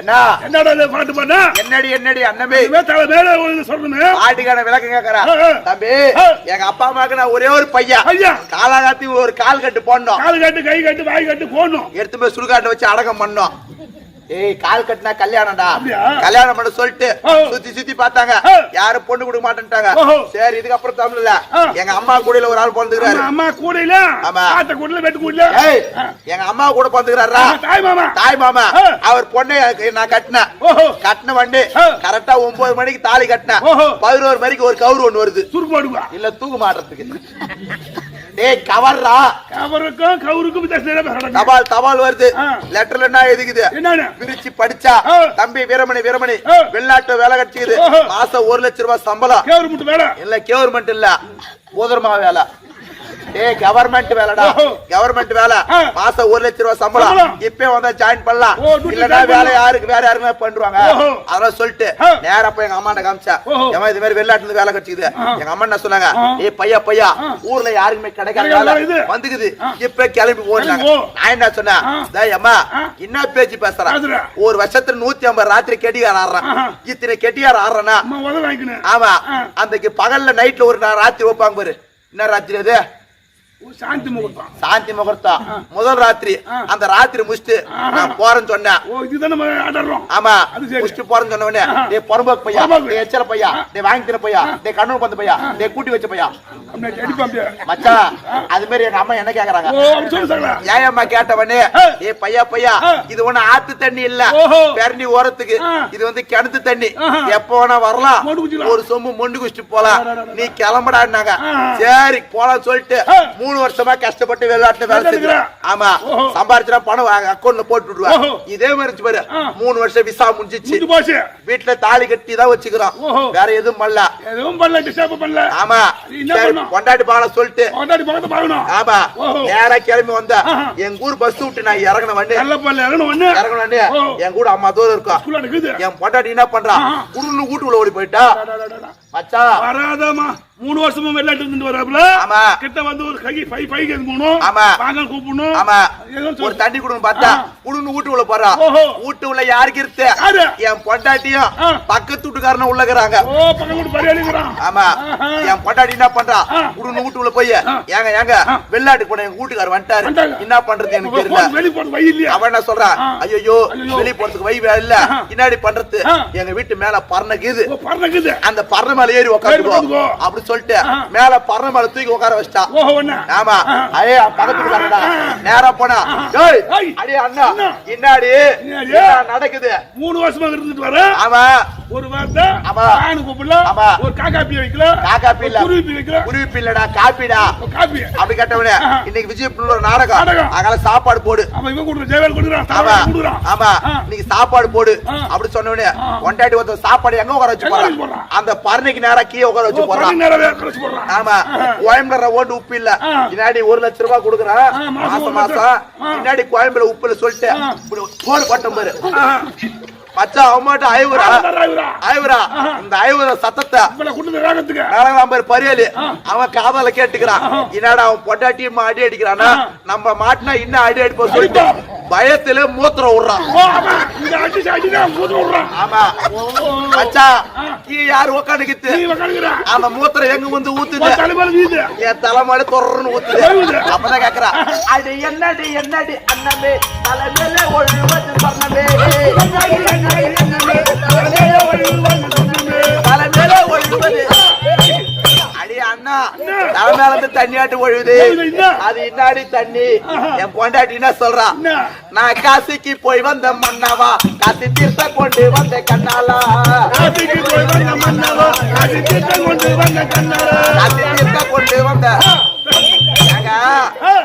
என்ன? என்னடா பாட்டு பண்ண என்னடி என்னடி அண்ணமே? இதுவே தலை மேல ஒழுங்கு சொல்லணும் ஆட்டுக்கான விளக்கம் கேக்குறா. தம்பி. எங்க அப்பா அம்மாக்கு நான் ஒரே ஒரு பையன். ஐயா காலாகாத்தி ஒரு கால் கட்டு போடணும். கால் கட்டு கை கட்டு வாய் கட்டு போடணும். எடுத்து போய் சுடுகாட்டை வச்சு அடக்கம் பண்ணோம் ஏய் கால் கட்டினா கல்யாணம்டா? கல்யாணம் பண்ண சொல்லிட்டு. சுத்தி சுத்தி பார்த்தாங்க. யாரும் பொண்ணு கொடுக்க மாட்டேன்ட்டாங்க. சரி இதுக்கப்புறம் தமிழ்ல. எங்க அம்மா கூடையில ஒரு ஆள் பிறந்துக்கிறாரு அம்மா, கூடையில ஆமா. ஆத்த கூடையில வெட்டு கூடையில எங்க அம்மா கூட பிறந்துக்கிறாரா தாய் மாமா தாய் மாமா. அவர் பொண்ணை நான் கட்டினேன் கட்டின வண்டி. கரெக்டா ஒன்பது மணிக்கு தாலி கட்டினேன் ஓஹோ. பதினோரு மணிக்கு ஒரு கவுரு ஒண்ணு வருது சுருக்கு இல்ல தூக்கு மாட்டுறதுக்கு டேய் கவர்றா. கவருக்கும் கவுருக்கும் தபால் தபால் வருது. லெட்டர்ல என்ன எதுக்குது என்னன்னு? பிரிச்சு படிச்சா. தம்பி வீரமணி வீரமணி. வெளிநாட்டு வேலை கிடைச்சிக்குது. ஓஹோ. மாசம் ஒரு லட்சம் ரூபாய் சம்பளம். வேலை? இல்ல கவர்மெண்ட் இல்ல. பூதர்மா வேலை. ஏய் கவர்மெண்ட் வேலைடா. கவர்மெண்ட் வேலை. மாசம் ஒரு லட்சம் ரூபாய் சம்பளம். இப்பே வந்தா ஜாயின் பண்ணலாம் join வேலை. யாருக்கு வேற யாருமே பண்றாங்க ஓஹோ. அதெல்லாம் சொல்லிட்டு. நேரா போய் எங்க அம்மாட்ட காமிச்சா. ஏமா இது மாதிரி வெளிநாட்டுல இருந்து வேலை கிடைச்சிக்குது ஆ. எங்க அம்மா என்ன சொன்னாங்க. ஏய் பையா பையா. ஊர்ல யாருக்குமே கிடைக்காத வேலை. வந்துக்குது. இப்ப கிளம்பி போனாங்க கிளம்பி போ. நான் என்ன சொன்னேன் அம்மா. என்ன பேச்சு பேசுறேன் பேசுற. ஒரு வருஷத்துல நூத்தி ஐம்பது ராத்திரி கெட்டியார் ஆடுறான். இத்தனை கெட்டியார் ஆடுறனா அம்மா உதவி வாங்கிக்கணும் ஆமா. அன்னைக்கு பகல்ல நைட்ல ஒரு ராத்திரி வைப்பாங்க பாரு என்ன ராத்திரி அது சாந்தி முகூர்த்தம் சாந்தி முகூர்த்தம் முதல் ராத்திரி. அந்த ராத்திரி முடிச்சுட்டு. நான் போறேன்னு சொன்னேன் ஓ இதுதான் நம்ம ஆடுறோம் ஆமா. முடிச்சுட்டு போறேன்னு சொன்ன உடனே. டேய் பொறம்போக்கு பையா. டேய் எச்சல பையா டேய் வாங்கி தர பையா டேய் கண்ணூர் பந்த பையா டேய் கூட்டி வச்ச பையா மச்சான் அது மாதிரி எங்க அம்மா என்ன கேக்குறாங்க ஏன் அம்மா கேட்டவனே. ஏ பையா பையா. இது ஒண்ணு ஆத்து தண்ணி இல்ல ஓஹோ. பெரண்டி ஓரத்துக்கு. இது வந்து கிணத்து தண்ணி. எப்ப வேணா வரலாம். ஒரு சொம்பு மொண்டு குடிச்சிட்டு போலாம். நீ கிளம்படான்னாங்க. சரி போலாம் சொல்லிட்டு. மூணு வருஷமா கஷ்டப்பட்டு வெளிநாட்டுல வேலை செஞ்சேன். ஆமா. ஓஹோ. சம்பாரிச்சா பணம் அக்கௌண்ட்ல போட்டு விடுவேன். இதே மாதிரி பாரு. மூணு வருஷம் விசா முடிஞ்சிச்சு. வீட்டுல தாலி கட்டி தான் வச்சுக்கிறோம். வேற எதுவும் பண்ணல. எதுவும் பண்ணல டிஸ்டர்ப் பண்ணல. ஆமா? கொண்டாடி பாக்கலாம் சொல்லிட்டு. கொண்டாடி பக்கத்து பார்க்கணும் ஆமா. நேரா கிளம்பி வந்த. எங்க ஊர் பஸ் விட்டு நான் இறங்கின வண்டி. இறங்கணும் இறங்கணும். என் கூட அம்மா தூரம் இருக்கும். என் பொண்டாட்டி என்ன பண்றா? ஆஹா. குடுன்னு வீட்டுக்குள்ள ஓடி போயிட்டா. மச்சான். வராதம்மா. மூணு வருஷமா வெளிநாட்டு இருந்து வராப்புல ஆமா. கிட்ட வந்து ஒரு கை பை பைக்கு போகணும் ஆமா. வாங்க கூப்பிடணும் ஆமா ஒரு. தண்ணி குடுன்னு பார்த்தா ஆ. குடுன்னு வீட்டுக்குள்ள போறா ஓஹோ. வீட்டுக்குள்ள யாருக்கு இருத்து? என் பொண்டாட்டியும். பக்கத்து வீட்டுக்காரனும் உள்ளகிறாங்க ஆமா. என் பொண்டாட்டி என்ன பண்றா ஆ. குடுன்னு வீட்டுக்குள்ள போய். ஏங்க ஏங்க. வெளிநாட்டுக்கு போன எங்க வீட்டுக்காரர் வந்துட்டாரு. என்ன பண்றது எனக்கு தெரியல வெளி போறது இல்லையா அவன் என்ன சொல்றான். ஐயோ. வெளிய போறதுக்கு வை இல்ல. பின்னாடி பண்றது. எங்க வீட்டு மேல ஓ பறக்குது அந்த பறனை மேல ஏறி உட்காந்துக்கோ. அப்படி சொல்லிட்டு. மேல பறனை மேல தூக்கி உட்கார வச்சிட்டா ஓஹோ ஒண்ணு ஆமா உட்காருடா ஆஹா. நேரா போனா. அடே அண்ணா? என்ன நடக்குது மூணு வருஷமா இருந்துட்டு வர ஆமா ஒரு வார்த்தை ஆமா. ஆணு கூப்பிடல ஆமா. ஒரு காக்கா பி வைக்கல காக்கா பி இல்ல. குருவி பி வைக்கல குருவி இல்லடா காப்பிடா காப்பி அப்படி கேட்டவனே. இன்னைக்கு விஜய் புள்ள ஒரு நாடகம். அகால சாப்பாடு போடு அவன் இவன் கொடுக்குறான் ஜெயவேல் கொடுக்குறான் ஆமா ஆமா. நீங்க சாப்பாடு போடு. அப்படி சொன்னவனே ஆ. ஒண்டாட்டி ஒருத்தன் சாப்பாடு எங்க உட்கார வச்சு போறான்? அந்த பரணைக்கு நேரா கீழே உட்கார வச்சு ஓ, ஆமா. கோயம்புல ஓட்டு உப்பு இல்ல. பின்னாடி ஒரு லட்சம் ரூபாய் கொடுக்குறான் மாசம் மாசம். பின்னாடி கோயம்புல உப்புல சொல்லிட்டு ஆ. இப்படி போடு பட்டம் பாரு. மச்சா அவமாட்ட ஐவரா. ஐவரா. இந்த ஐவர சத்தத்தை இவனை கொண்டு வேகத்துக்கு நாலாம் பேர் பரியலு. அவன் காதால கேட்டுக்கிறான். என்னடா அவன் பொட்டாட்டியும் அடி அடிக்கிறானா. நம்ம மாட்டினா இன்னும் அடி அடிப்போம் சொல்லிட்டு. பயத்துல மூத்திரம் விடுறான். ஆமா. ஆ. கீ யாரு உக்காந்துக்கிட்டு? அந்த மூத்திரம் எங்க வந்து ஊத்துது? தலைமையில என் தலைமாடு தொடர்னு ஊத்துது. அப்பதான் கேக்குறா அடி என்னடி என்னடி அண்ணமே? தலைமையில ஒழுவது சொன்னமே. தலைமையில ஒழுவது அடி அண்ணா தலைமையில இருந்து தண்ணியாட்டு ஒழுகுது. ஒழுகுது? அது இன்னாடி தண்ணி? என் பொண்டாட்டி என்ன சொல்றா? என்ன? நான் காசிக்கு போய் வந்த மன்னவா? காசி தீர்த்த கொண்டு வந்த கண்ணாலா? காசிக்கு போய் வந்த மன்னவா? காசி திட்டம் கொண்டு வந்த கண்ணாரா காசி தீர்த்த கொண்டு வந்த.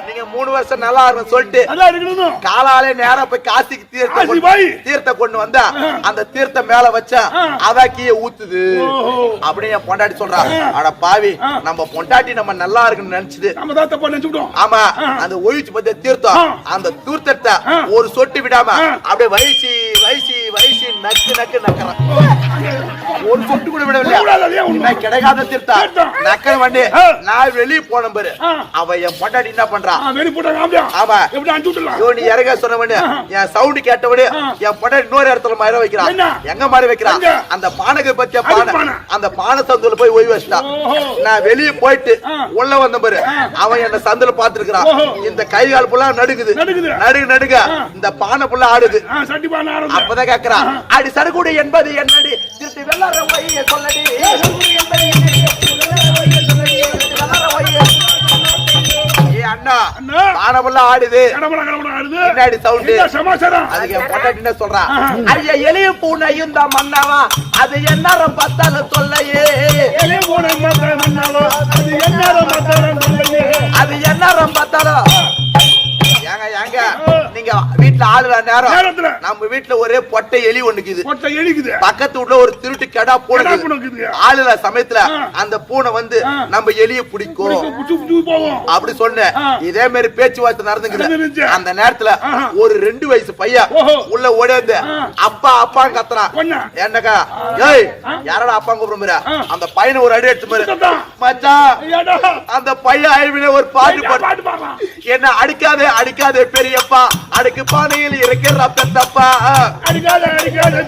நீங்க மூணு வருஷம் நல்லா இருக்கும் சொல்லிட்டு காலாலே நேரா போய் காசிக்கு தீர்த்த. தீர்த்த கொண்டு வந்தா அந்த தீர்த்த மேல வச்சா. அவ கீழே ஊத்துது. அப்படின்னு என் பொண்டாட்டி சொல்றா. அட பாவி. நம்ம பொண்டாட்டி நம்ம நல்லா இருக்குன்னு நினைச்சது ஆமா. அந்த ஒழிச்சு பத்தி தீர்த்தம். அந்த தீர்த்தத்தை. ஒரு சொட்டு விடாம. அப்படியே வயசி வயசி வயசி நக்கு நக்கு நக்கறான் ஒரு சொட்டு கூட விடவில்லை. என்ன கிடைக்காத தீர்த்தம். நக்கல் வண்டி. நான் வெளிய போன பாரு. அவ என் பொண்டாட்டி என்ன பண்றான் ஆமா. நீ இறங்க சொன்னவனு என் சவுண்ட் கேட்டவனு ஆ. என் பொண்டாட்டி இன்னொரு இடத்துல மாதிரி வைக்கிறான்? எங்க மாதிரி வைக்கிறான்? அந்த பானகை பத்திய பானை. அந்த பானை சந்துல போய் ஓய்வு வச்சிட்டான். நான் வெளிய போயிட்டு. உள்ள வந்த பாரு அவன் என்ன சந்துல பாத்துருக்கான். இந்த கை கால் புல்லா நடுக்குது நடுக்குது. நடுகு நடுக ஆ. இந்த பானை புல்லா ஆடுது அப்பதான் கேக்குறான் அடி சருகுடு என்பது என்னடி? திருட்டு வெள்ளார வைய சொல்லடி. என்ன என்ன எளிய பூனையும் தான் மன்னவா? அது என்னாரம் பார்த்தாலும் சொல்லையே எலே போன மண்ணாலோ அது என்னால மாத்திரம் சொல்லுங்க அது என்னாரம் பார்த்தாலும். ஏங்க ஏங்க. நீங்க வீட்டுல ஆளுற நேரம் நேரத்துல நம்ம வீட்டுல ஒரே பொட்டை எலி ஒண்ணுக்குது எலிக்குது பக்கத்து வீட்டுல ஒரு திருட்டு கெடா பூனை. ஆளுற சமயத்துல. அந்த பூனை வந்து. நம்ம எலிய பிடிக்கும் அப்படி சொன்னேன். இதே மாதிரி பேச்சுவார்த்தை நடந்துக்குது. அந்த நேரத்துல. ஒரு ரெண்டு வயசு பையன். உள்ள ஓடியாந்து. அப்பா அப்பான்னு கத்துறான் என்னக்கா ஏய். யாரடா அப்பா கூப்பிடுற. அந்த பையனை ஒரு அடி எடுத்து பாரு. மச்சான் அந்த பையன் ஐவின ஒரு பாட்டு பாடு என்ன அடிக்காதே அடிக்காதே பெரியப்பா அடுக்கு பானையில் இருக்கிற ரத்தத்தப்பா அடிக்காத அடிக்காத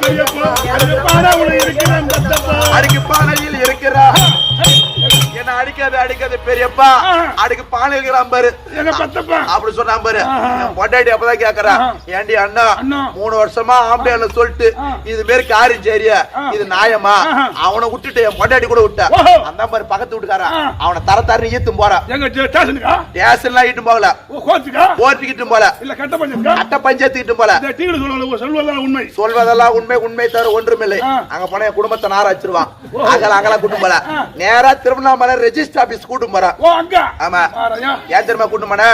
அடிக்காதே அடிக்காதே பெரியப்பா ஆ. அடுக்கு பானையில் இருக்கிறான் பாரு அப்படி சொன்னான் பாரு பொண்டாட்டி அப்பதான் கேக்குறா ஆஹா. ஏண்டி அண்ணா. மூணு வருஷமா ஆம்பளைல சொல்லிட்டு. இது மாரி காரியம் சரியா. இது நியாயமா ஆஹா. அவனை விட்டுட்டு என் பொண்டாட்டி கூட விட்டா. அந்த மாதிரி பக்கத்து வீட்டுக்காரா ஆ. அவனை தர தரன்னு ஈத்தும் போறான் எங்க ஸ்டேஷனுக்கா டேஷன்லாம் ஈட்டும் போகல போர்த்திக்கிட்டும் போல இல்ல கட்ட பஞ்சத்துக்கா அட்ட பஞ்சாயத்துக்கிட்டும் போல சொல்வதெல்லாம் உண்மை சொல்வதெல்லாம் உண்மை உண்மை தவிர ஒன்றுமில்லை. அங்க போன என் குடும்பத்தை நார வச்சிருவான் ஓ. அகல அகல கூட்டும் போல. நேரா திருவண்ணாமலை ரெஜிஸ்டர் ஆபீஸ் கூட்டும் போறான் ஆமா. ஏன் தெரியுமா கூட்டும் போன.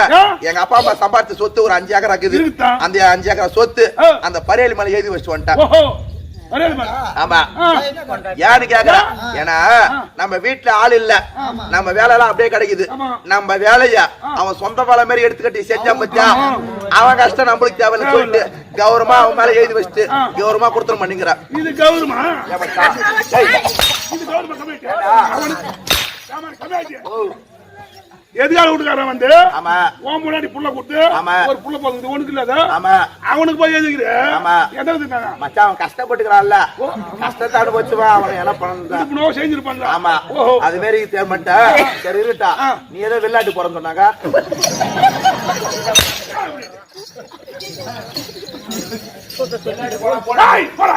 எங்க அப்பா அம்மா சம்பாதிச்ச சொத்து ஒரு அஞ்சு ஏக்கர் இருக்குது? அந்த அஞ்சு ஏக்கர் சொத்து. அந்த பரையலி மலை எழுதி வச்சுட்டு வந்துட்டான். ஆமா. ஏன்னு கேக்குறேன் ஏன்னா நம்ம வீட்டுல ஆள் இல்ல. நம்ம வேலை எல்லாம் அப்படியே கிடைக்குது. நம்ம வேலைய அவன் சொந்த வேலை மாதிரி எடுத்துக்கட்டி செஞ்சா பத்தியா? அவன் கஷ்டம் நம்மளுக்கு தேவையில்ல. சொல்லிட்டு கௌரவமா அவன் மேல எழுதி வச்சுட்டு. கௌரவமா கொடுத்துட பண்ணிக்கிறேன் இது கௌரவமா? எதுக்காக வீட்டுக்காரன் வந்து ஆமா. உன் முன்னாடி புள்ள கொடுத்து ஆமா. ஒரு புள்ள போகுது உனக்கு இல்லாத ஆமா. அவனுக்கு போய் எதுக்குற ஆமா. எதை தின்னாங்க மச்சான் அவன் கஷ்டப்பட்டுக்கிறான்ல. கஷ்டத்தை அனுபவிச்சுவான் அவன் என்ன பண்ணணும் இப்போ செஞ்சிருப்பாங்க ஆமா. அது மாரி தேர்மட்ட சரி இருட்டா. நீ ஏதோ வெள்ளாட்டு போறன்னு சொன்னாங்க. டேய், போடா.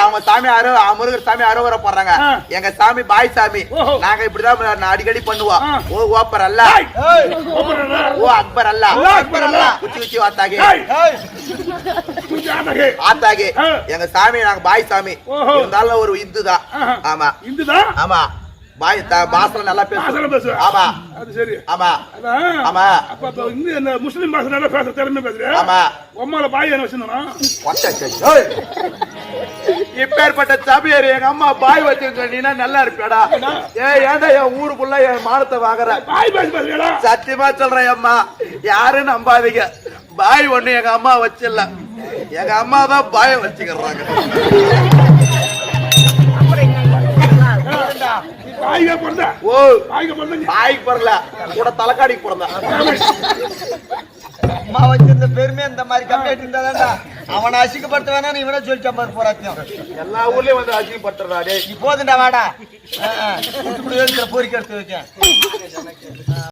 அவங்க சாமி அரு முருகர் சாமி அரோவர போடுறாங்க. எங்க சாமி பாய் சாமி. நாங்க இப்படிதான் நான் அடிக்கடி பண்ணுவோம். ஓ ஓப்பர் அல்ல. ஓ அக்பர் அல்ல ஓ அக்பர் அல்ல. குச்சி குச்சி வாத்தாகி. ஆத்தாகி. எங்க சாமி நாங்க பாய் சாமி. இருந்தாலும் ஒரு இந்து தான். ஆமா இந்துதான் ஆமா பாய் த- பாசல நல்லா பேசுவேன். ஆமா அது சரி ஆமா. ஆமா. அப்ப அப்ப இந்த இந்த முஸ்லிம் பாஷை நல்லா பேச திறமை பேசுறேன் ஆமா. உம்மால பாய் என்ன வச்சிருந்தா ஒத்த செய். ஏய். இப்பேற்பட்ட சபையர் எங்க அம்மா பாய் வச்சிருந்த நீனா நல்லா இருப்பியாடா ஏய் ஏன்டா என் ஊருக்குள்ள என் மானத்தை வாங்குற பாய் பேசி பேசுறா சத்தியமா சொல்றேன் அம்மா யாரும் நம்பாதீங்க பாய் ஒண்ணு எங்க அம்மா வச்சிடல எங்க அம்மா தான் பாய வச்சுக்கிறாங்க பாய்க பிறந்த. ஓ. பாய்க பிறந்த பிறல. கூட தலைக்காடிக்கு பிறந்தேன் அம்மா வச்சிருந்த பெருமை இந்த மாதிரி கம்மியாட்டு இருந்தாதான்டா அவனை அசிக்கப்படுத்த வேணா இவனை சொல்லிட்ட பாரு போராத்தியம் எல்லா ஊர்லயும் வந்து அசிங்கப்படுத்துறா டேய். நீ போதுண்டா வாடா. ஆ, ஆ.